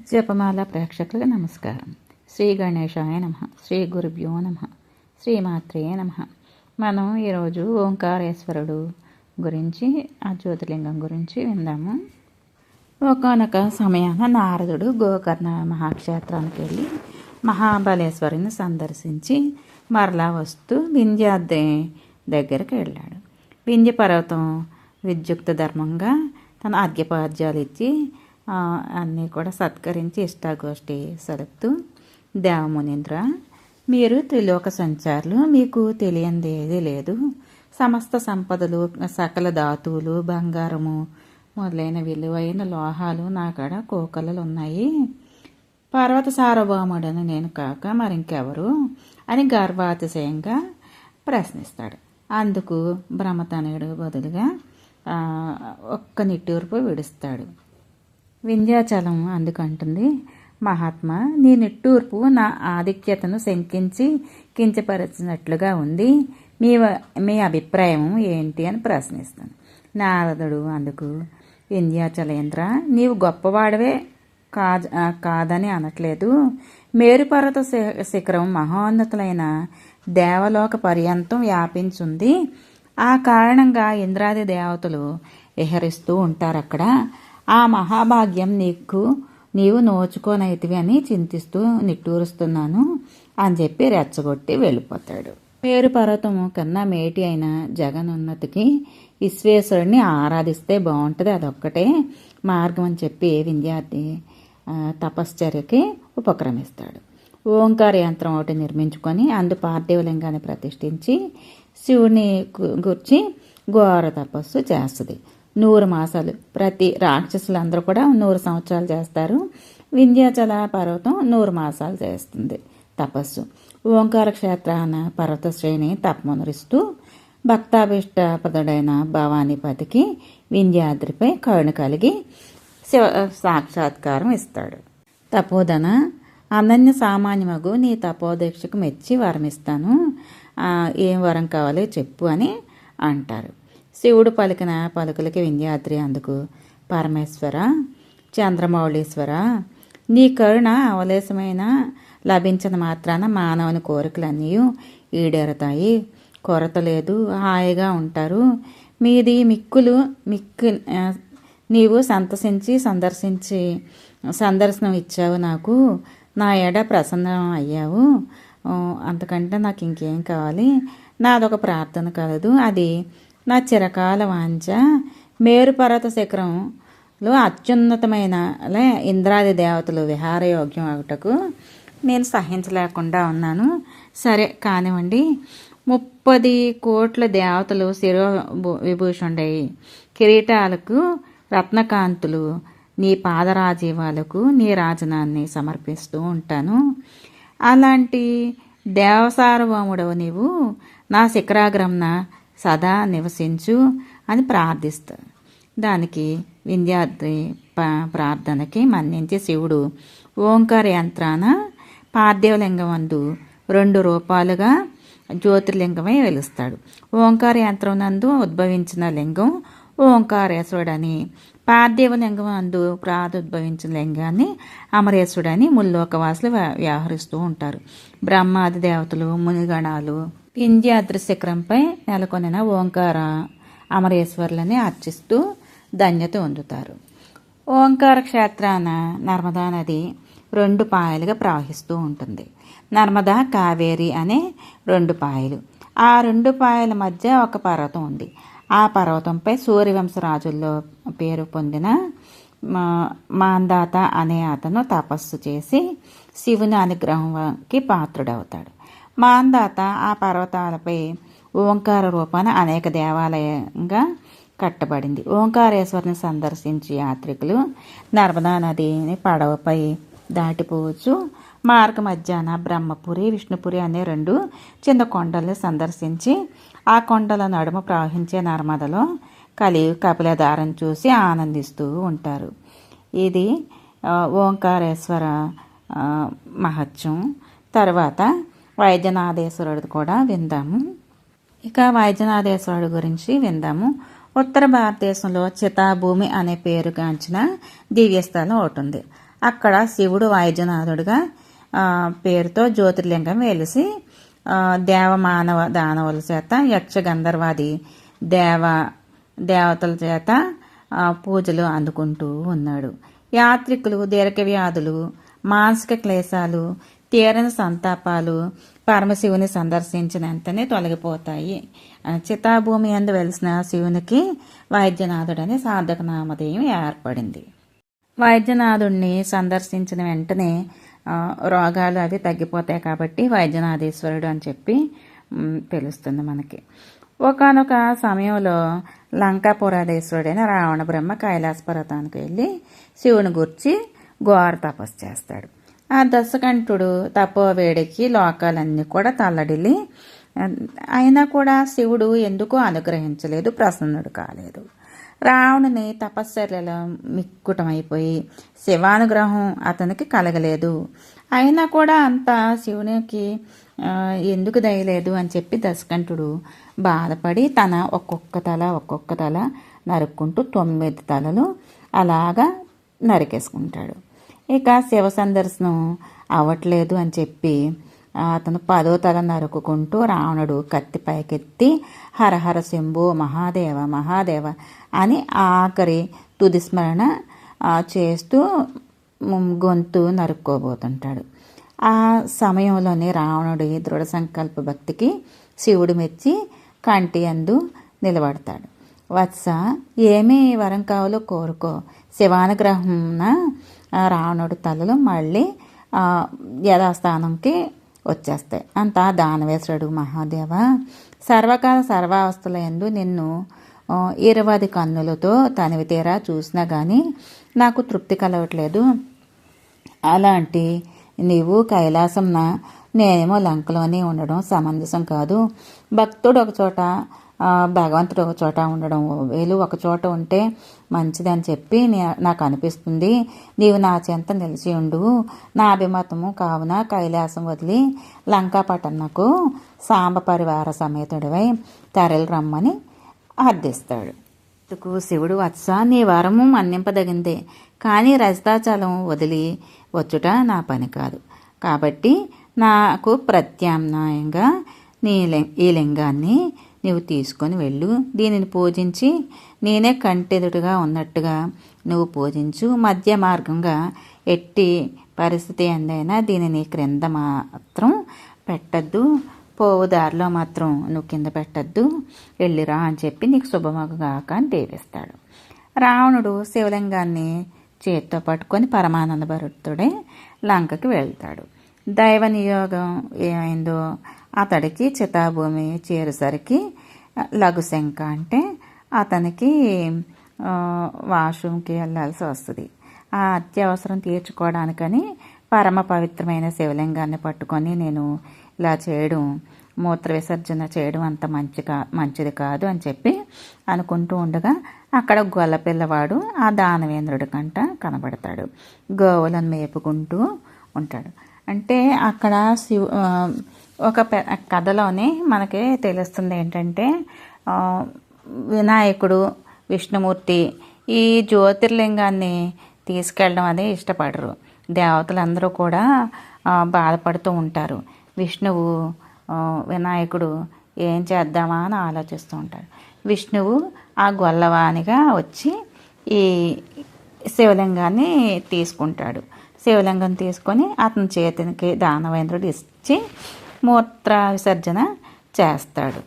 జపమాల ప్రేక్షకులకు నమస్కారం. శ్రీ గణేశాయ నమ శ్రీ గురుభ్యో నమ శ్రీమాత్రే నమ. మనం ఈరోజు ఓంకారేశ్వరుడు గురించి ఆ జ్యోతిలింగం గురించి విందాము. ఒకనొక సమయాన నారదుడు గోకర్ణ మహాక్షేత్రానికి వెళ్ళి మహాబలేశ్వరుని సందర్శించి మరలా వస్తూ వింధ్యాద్రి దగ్గరికి వెళ్ళాడు. వింధ్య పర్వతం విద్యుక్త ధర్మంగా తన అర్ఘ్యపాద్యాలు ఇచ్చి అన్నీ కూడా సత్కరించి ఇష్టాగోష్ఠి సరుపుతూ దేవమునీంద్ర మీరు త్రిలోక సంచారులు మీకు తెలియంది లేదు. సమస్త సంపదలు సకల ధాతువులు బంగారము మొదలైన విలువైన లోహాలు నా కాడ కోకలలు ఉన్నాయి పర్వత సార్వభౌముడని నేను కాక మరింకెవరు? అని గర్వాతిశయంగా ప్రశ్నిస్తాడు. అందుకు బ్రహ్మతనయుడు బదులుగా ఒక్క నిట్టూర్పు విడుస్తాడు. వింధ్యాచలం అందుకంటుంది. మహాత్మా నీ నిట్టూర్పు నా ఆధిక్యతను శంకించి కించపరిచినట్లుగా ఉంది. మీ మీ అభిప్రాయం ఏంటి అని ప్రశ్నిస్తాను నారదుడు అందుకు వింధ్యాచలేంద్ర నీవు గొప్పవాడవే కాదు కాదని అనట్లేదు. మేరుపర్వత శిఖరం మహోన్నతులైన దేవలోక పర్యంతం వ్యాపించుంది. ఆ కారణంగా ఇంద్రాది దేవతలు విహరిస్తూ ఉంటారు అక్కడ ఆ మహాభాగ్యం నీకు నీవు నోచుకోనైతివి అని చింతిస్తూ నిట్టూరుస్తున్నాను అని చెప్పి రెచ్చగొట్టి వెళ్ళిపోతాడు. పేరు పర్వతము కన్నా మేటి అయిన జగనున్నతికి విశ్వేశ్వరుడిని ఆరాధిస్తే బాగుంటుంది అదొక్కటే మార్గం అని చెప్పి విద్యార్థి తపశ్చర్యకి ఉపక్రమిస్తాడు. ఓంకార యంత్రం ఒకటి నిర్మించుకొని అందు పార్థివలింగాన్ని ప్రతిష్ఠించి శివుని గు- గుర్చి ఘోర తపస్సు చేస్తుంది. నూరు మాసాలు. ప్రతి రాక్షసులందరూ కూడా నూరు సంవత్సరాలు చేస్తారు. వింధ్యాచల పర్వతం నూరు మాసాలు చేస్తుంది తపస్సు. ఓంకార క్షేత్రాన పర్వత శ్రేణి తపమునరిస్తూ భక్తాభిష్టపదుడైన భవానీపతికి వింధ్యాద్రిపై కరుణ కలిగి శివ సాక్షాత్కారం ఇస్తాడు. తపోధన అనన్య సామాన్యమగు నీ తపోదీక్షకు మెచ్చి వరం ఇస్తాను ఏం వరం కావాలో చెప్పు అని అంటారు. శివుడు పలికిన పలుకులకి వింధ్యాద్రి అందుకు. పరమేశ్వర చంద్రమౌళీశ్వర నీ కరుణ అవలేశమైన లభించిన మాత్రాన మానవుని కోరికలన్నీ ఈడేరుతాయి. కొరత లేదు హాయిగా ఉంటారు. మీది మిక్కులు మిక్కు నీవు సంతసించి సందర్శించి సందర్శనం ఇచ్చావు నాకు. నా ఎడ ప్రసన్నం అయ్యావు. అంతకంటే నాకు ఇంకేం కావాలి? నాదొక ప్రార్థన కలదు. అది నా చిరకాల వాంఛ మేరుపర్వత శిఖరంలో అత్యున్నతమైన లే ఇంద్రాది దేవతలు విహారయోగ్యం ఒకటకు నేను సహించలేకుండా ఉన్నాను. సరే కానివ్వండి. ముప్పది కోట్ల దేవతలు శిరో విభూషుండయి కిరీటాలకు రత్నకాంతులు నీ పాదరాజీవాలకు నీ రాజనాన్ని సమర్పిస్తూ ఉంటాను. అలాంటి దేవసార్వముడవు నీవు. నా శిఖరాగ్రంన సదా నివసించు అని ప్రార్థిస్తా దానికి వింధ్యాద్రి ప్రార్థనకి మన్నించి శివుడు ఓంకార యంత్రాన పార్థివలింగం అందు రెండు రూపాలుగా జ్యోతిర్లింగమై వెలుస్తాడు. ఓంకార యంత్రం నందు ఉద్భవించిన లింగం ఓంకారేశ్వరుడని పార్థివలింగం అందు ప్రాదుద్భవించిన లింగాన్ని అమరేశ్వరుడని ముల్లోకవాసులు వ్యవహరిస్తూ ఉంటారు. బ్రహ్మాది దేవతలు మునిగణాలు వింధ్యాద్రి శిఖరంపై నెలకొనిన ఓంకార అమరేశ్వరులని అర్చిస్తూ ధన్యత పొందుతారు ఓంకార క్షేత్రాన నర్మదా నది రెండు పాయలుగా ప్రవహిస్తూ ఉంటుంది. నర్మదా కావేరి అనే రెండు పాయలు. ఆ రెండు పాయల మధ్య ఒక పర్వతం ఉంది. ఆ పర్వతంపై సూర్యవంశరాజుల్లో పేరు పొందిన మా- మాందాత అనే అతను తపస్సు చేసి శివుని అనుగ్రహంకి పాత్రుడవుతాడు. మాందాత ఆ పర్వతాలపై ఓంకార రూపాన అనేక దేవాలయంగా కట్టబడింది. ఓంకారేశ్వరిని సందర్శించి యాత్రికులు నర్మదా నదిని పడవపై దాటిపోవచ్చు. మార్గ మధ్యాహ్న బ్రహ్మపురి విష్ణుపురి అనే రెండు చిన్న కొండల్ని సందర్శించి ఆ కొండల నడుమ ప్రవహించే నర్మదలో కలి కపిలధారం చూసి ఆనందిస్తూ ఉంటారు. ఇది ఓంకారేశ్వర మహత్యం. తర్వాత వైద్యనాథేశ్వరుడు కూడా విందాము. ఇక వైద్యనాథేశ్వరుడు గురించి విందాము. ఉత్తర భారతదేశంలో చితాభూమి అనే పేరుగాంచిన దివ్యస్థలం ఒకటి ఉంది. అక్కడ శివుడు వైద్యనాథుడుగా పేరుతో జ్యోతిర్లింగం వెలిసి దేవమానవ దానవుల చేత యక్షగంధర్వాది దేవ దేవతల చేత పూజలు అందుకుంటూ ఉన్నాడు. యాత్రికులు దీర్ఘ వ్యాధులు మానసిక క్లేశాలు తీరని సంతాపాలు పరమశివుని సందర్శించిన వెంటనే తొలగిపోతాయి. చితాభూమి అందు వెలిసిన శివునికి వైద్యనాథుడని సాధక నామధేయం ఏర్పడింది. వైద్యనాథుడిని సందర్శించిన వెంటనే రోగాలు అవి తగ్గిపోతాయి కాబట్టి వైద్యనాథేశ్వరుడు అని చెప్పి తెలుస్తుంది మనకి. ఒకనొక సమయంలో లంకాపురాధేశ్వరుడైన రావణ బ్రహ్మ కైలాస పర్వతానికి వెళ్ళి శివుని గుర్చి ఘోర తపస్సు చేస్తాడు. ఆ దశకంఠుడు తపోవేడికి లోకాలన్నీ కూడా తల్లడిల్లి. అయినా కూడా శివుడు ఎందుకు అనుగ్రహించలేదు? ప్రసన్నుడు కాలేదు. రావణుని తపశ్చర్యలో మిక్కుటమైపోయి శివానుగ్రహం అతనికి కలగలేదు. అయినా కూడా అంత శివునికి ఎందుకు దయలేదు అని చెప్పి దశకంఠుడు బాధపడి తన ఒక్కొక్క తల ఒక్కొక్క తల నరుక్కుంటూ తొమ్మిది తలలు అలాగా నరికేసుకుంటాడు. ఇక శివ సందర్శనం అవ్వట్లేదు అని చెప్పి అతను పదో తల నరుకుకుంటూ రావణుడు కత్తి పైకెత్తి హరహర శంభు మహాదేవ మహాదేవ అని ఆఖరి తుదిస్మరణ చేస్తూ గొంతు నరుక్కోబోతుంటాడు. ఆ సమయంలోనే రావణుడి దృఢ సంకల్ప భక్తికి శివుడు మెచ్చి కంటి అందు నిలబడతాడు. వత్స ఏమీ వరం కావాలో కోరుకో. శివానుగ్రహంన రావణుడి తలలు మళ్ళీ యథాస్థానంకి వచ్చేస్తాయి. అంతా దానవేశ్వరుడు మహాదేవ. సర్వకాల సర్వావస్థల ఎందు నిన్ను ఇరవది కన్నులతో తనివి తీరా చూసినా కానీ నాకు తృప్తి కలగట్లేదు అలాంటి నీవు కైలాసంన నేనేమో లంకలోనే ఉండడం సమంజసం కాదు. భక్తుడు ఒకచోట భగవంతుడు ఒక చోట ఉండడం వేలు ఒక చోట ఉంటే మంచిదని చెప్పి నాకు అనిపిస్తుంది. నీవు నా చెంత నిలిచి ఉండు. నా అభిమతము కావున కైలాసం వదిలి లంకాపట్టణకు సాంబ పరివార సమేతుడివై తరలి రమ్మని అర్థిస్తాడు. అందుకు శివుడు వత్స నీ వరము మన్నింపదగిందే. కానీ రజతాచలం వదిలి వచ్చుట నా పని కాదు. కాబట్టి నాకు ప్రత్యామ్నాయంగా నీ లిం- ఈ లింగాన్ని నీవు తీసుకొని వెళ్ళు. దీనిని పూజించి నేనే కంటెదుడుగా ఉన్నట్టుగా నువ్వు పూజించు. మధ్య మార్గంగా ఎట్టి పరిస్థితి అందైనా దీనిని క్రింద మాత్రం పెట్టద్దు. పోవు దారిలో మాత్రం నువ్వు కింద పెట్టద్దు. వెళ్ళిరా అని చెప్పి నీకు శుభమగుగాక అని దేవిస్తాడు. రావణుడు శివలింగాన్ని చేత్తో పట్టుకొని పరమానంద భరుతుడే లంకకి వెళ్తాడు. దైవ నియోగం ఏమైందో అతడికి చితాభూమి చేరేసరికి లఘుశంక అంటే అతనికి వాష్రూమ్కి వెళ్ళాల్సి వస్తుంది. ఆ అత్యవసరం తీర్చుకోవడానికని పరమ పవిత్రమైన శివలింగాన్ని పట్టుకొని నేను ఇలా చేయడం మూత్ర విసర్జన చేయడం అంత మంచి కా మంచిది కాదు అని చెప్పి అనుకుంటూ ఉండగా అక్కడ గొల్ల పిల్లవాడు ఆ దానవేంద్రుడి కంట కనబడతాడు. గోవులను మేపుకుంటూ ఉంటాడు. అంటే అక్కడ శివ ఒక పె- కథలోనే మనకి తెలుస్తుంది ఏంటంటే వినాయకుడు విష్ణుమూర్తి ఈ జ్యోతిర్లింగాన్ని తీసుకెళ్ళడం అనేది ఇష్టపడరు. దేవతలందరూ కూడా బాధపడుతూ ఉంటారు. విష్ణువు వినాయకుడు ఏం చేద్దామా అని ఆలోచిస్తూ ఉంటాడు విష్ణువు ఆ గొల్లవానిగా వచ్చి ఈ శివలింగాన్ని తీసుకుంటాడు. శివలింగం తీసుకొని అతని చేతికి దానవేంద్రుడు ఇచ్చి మూత్ర విసర్జన చేస్తాడు.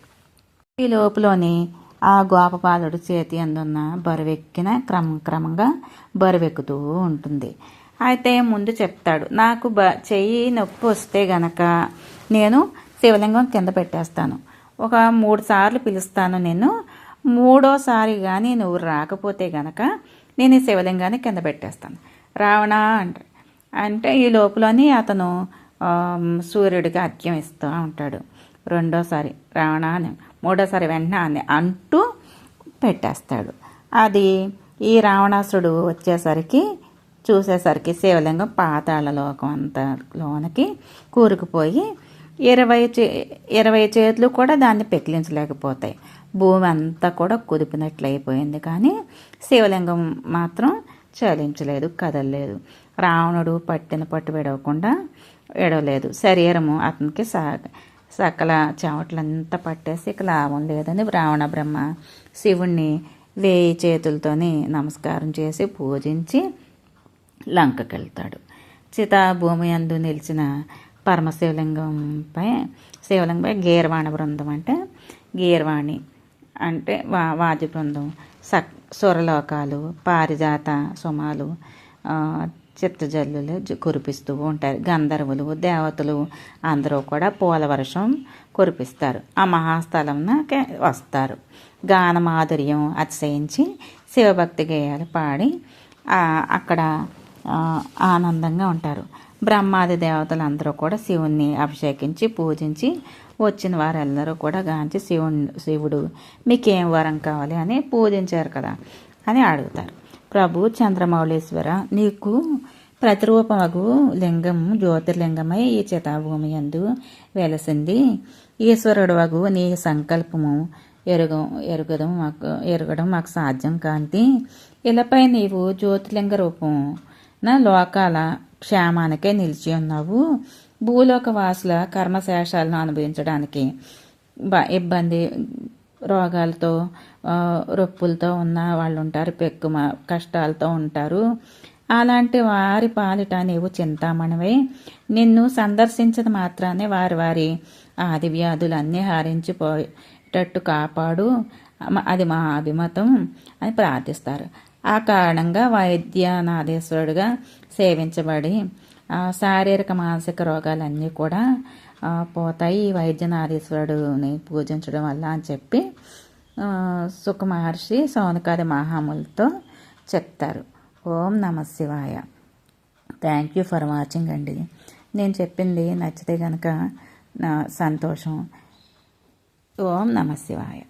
ఈ లోపులోని ఆ గోపపాలుడు చేతి అందున్న బరువెక్కిన క్రమం క్రమంగా బరువెక్కుతూ ఉంటుంది. అయితే ముందు చెప్తాడు నాకు బ చెయ్యి నొప్పి వస్తే గనక నేను శివలింగం కింద పెట్టేస్తాను. ఒక మూడు సార్లు పిలుస్తాను నేను మూడోసారి కానీ నువ్వు రాకపోతే గనక నేను ఈ శివలింగాన్ని కింద పెట్టేస్తాను. రావణా అంట అంటే ఈ లోపలని అతను సూర్యుడికి అర్ఘ్యం ఇస్తూ ఉంటాడు. రెండోసారి రావణ అని మూడోసారి వెంటనే అని అంటూ పెట్టేస్తాడు. అది ఈ రావణాసుడు వచ్చేసరికి చూసేసరికి శివలింగం పాతాళ లోకం అంతా లోనకి కూరుకుపోయి ఇరవై చే ఇరవై చేతులు కూడా దాన్ని పెకిలించలేకపోతాయి. భూమి అంతా కూడా కుదిపినట్లు అయిపోయింది కానీ శివలింగం మాత్రం చలించలేదు కదలలేదు. రావణుడు పట్టిన పట్టు విడవకుండా ఏడవలేదు. శరీరము అతనికి సా సకల చెమటలంతా పట్టేసి ఇక లాభం లేదని రావణ బ్రహ్మ శివుణ్ణి వేయి చేతులతోని నమస్కారం చేసి పూజించి లంకకి వెళ్తాడు సీతాభూమి అందు నిలిచిన పరమశివలింగంపై శివలింగంపై గీర్వాణ బృందం అంటే గీర్వాణి అంటే వా వాద్య బృందం. సక్ సురలోకాలు పారిజాత సుమాలు చిత్తజల్లులు జ- కురిపిస్తూ ఉంటారు. గంధర్వులు దేవతలు అందరూ కూడా పూల వర్షం కురిపిస్తారు. ఆ మహాస్థలంకి వస్తారు. గాన మాధుర్యం అతిశయించి శివభక్తి గేయాలు పాడి అక్కడ ఆనందంగా ఉంటారు. బ్రహ్మాది దేవతలు అందరూ కూడా శివుణ్ణి అభిషేకించి పూజించి వచ్చిన వారెల్లరూ కూడా గాంచి శివుని శివుడు మీకేం వరం కావాలి అని పూజించారు కదా అని అడుగుతారు. ప్రభు చంద్రమౌళేశ్వర నీకు ప్రతిరూపమగు లింగం జ్యోతిర్లింగమై ఈ చితాభూమి యందు వెలసింది. ఈశ్వరుడు వగు నీ సంకల్పము ఎరుగ ఎరుగడం మాకు ఎరగడం మాకు సాధ్యం కాంతి. ఇలాపై నీవు జ్యోతిర్లింగ రూపం నా లోకాల క్షేమానికే నిలిచి ఉన్నావు. భూలోక వాసుల కర్మశేషాలను అనుభవించడానికి బ- ఇబ్బంది రోగాలతో రొప్పులతో ఉన్న వాళ్ళు ఉంటారు పెక్కు కష్టాలతో ఉంటారు. అలాంటి వారి పాలిట నీవు చింతామణివై. నిన్ను సందర్శించదు మాత్రానే వారి వారి ఆది వ్యాధులన్నీ హరించిపోయేటట్టు కాపాడు. అది మా అభిమతం అని ప్రార్థిస్తారు. ఆ కారణంగా వైద్యనాథేశ్వరుడుగా సేవించబడి శారీరక మానసిక రోగాలన్నీ కూడా పోతాయి. ఈ వైద్యనాథేశ్వరుడుని పూజించడం వల్ల అని చెప్పి సుఖ మహర్షి సౌనకాది మహాములతో చెప్తారు. ఓం నమ శివాయ. థ్యాంక్ యూ ఫర్ వాచింగ్ అండి. నేను చెప్పింది నచ్చితే కనుక నా సంతోషం. ఓం నమ శివాయ.